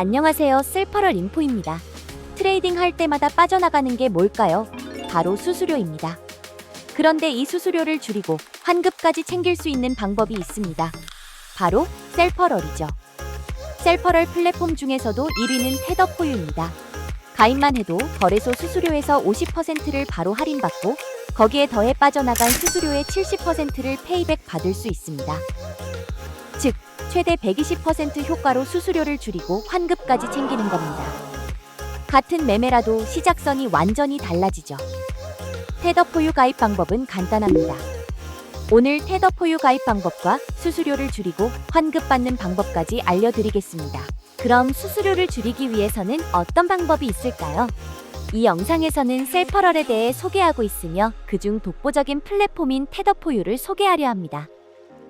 안녕하세요. 셀퍼럴 인포입니다. 트레이딩 할 때마다 빠져나가는 게 뭘까요? 바로 수수료입니다. 그런데 이 수수료를 줄이고 환급까지 챙길 수 있는 방법이 있습니다. 바로 셀퍼럴이죠. 셀퍼럴 플랫폼 중에서도 1위는 테더포유입니다. 가입만 해도 거래소 수수료에서 50%를 바로 할인받고 거기에 더해 빠져나간 수수료의 70%를 페이백 받을 수 있습니다. 즉, 최대 120% 효과로 수수료를 줄이고 환급까지 챙기는 겁니다. 같은 매매라도 시작선이 완전히 달라지죠. 테더포유 가입 방법은 간단합니다. 오늘 테더포유 가입 방법과 수수료를 줄이고 환급받는 방법까지 알려드리겠습니다. 그럼 수수료를 줄이기 위해서는 어떤 방법이 있을까요? 이 영상에서는 셀퍼럴에 대해 소개하고 있으며 그중 독보적인 플랫폼인 테더포유를 소개하려 합니다.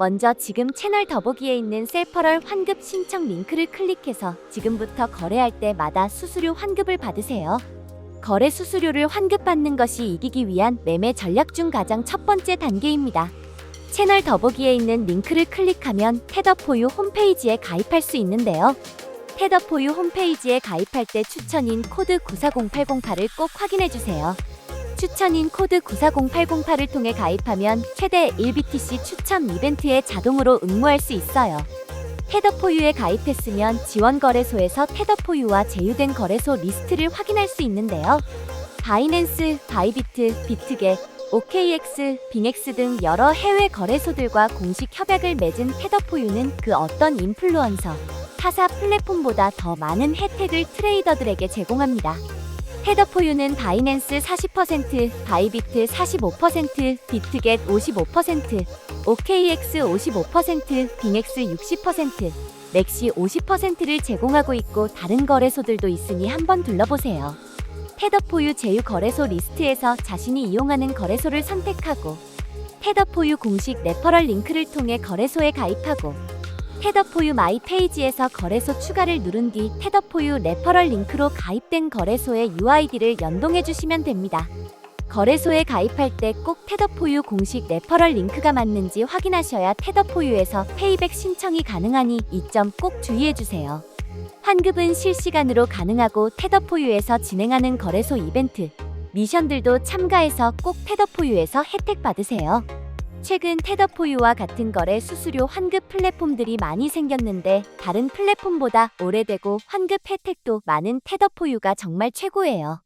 먼저 지금 채널 더보기에 있는 셀퍼럴 환급 신청 링크를 클릭해서 지금부터 거래할 때마다 수수료 환급을 받으세요. 거래 수수료를 환급받는 것이 이기기 위한 매매 전략 중 가장 첫 번째 단계입니다. 채널 더보기에 있는 링크를 클릭하면 테더포유 홈페이지에 가입할 수 있는데요. 테더포유 홈페이지에 가입할 때 추천인 코드 940808을 꼭 확인해 주세요. 추천인 코드 940808을 통해 가입하면 최대 1BTC 추천 이벤트에 자동으로 응모할 수 있어요. 테더포유에 가입했으면 지원 거래소에서 테더포유와 제휴된 거래소 리스트를 확인할 수 있는데요. 바이낸스, 바이비트, 비트겟, OKX, 빙엑스 등 여러 해외 거래소들과 공식 협약을 맺은 테더포유는 그 어떤 인플루언서, 타사 플랫폼보다 더 많은 혜택을 트레이더들에게 제공합니다. 테더포유는 바이낸스 40%, 바이비트 45%, 비트겟 55%, OKX 55%, 빙엑스 60%, 맥시 50%를 제공하고 있고 다른 거래소들도 있으니 한번 둘러보세요. 테더포유 제휴 거래소 리스트에서 자신이 이용하는 거래소를 선택하고 테더포유 공식 레퍼럴 링크를 통해 거래소에 가입하고 테더포유 마이 페이지에서 거래소 추가를 누른 뒤 테더포유 레퍼럴 링크로 가입된 거래소의 UID를 연동해 주시면 됩니다. 거래소에 가입할 때 꼭 테더포유 공식 레퍼럴 링크가 맞는지 확인하셔야 테더포유에서 페이백 신청이 가능하니 이 점 꼭 주의해 주세요. 환급은 실시간으로 가능하고 테더포유에서 진행하는 거래소 이벤트, 미션들도 참가해서 꼭 테더포유에서 혜택 받으세요. 최근 테더포유와 같은 거래 수수료 환급 플랫폼들이 많이 생겼는데 다른 플랫폼보다 오래되고 환급 혜택도 많은 테더포유가 정말 최고예요.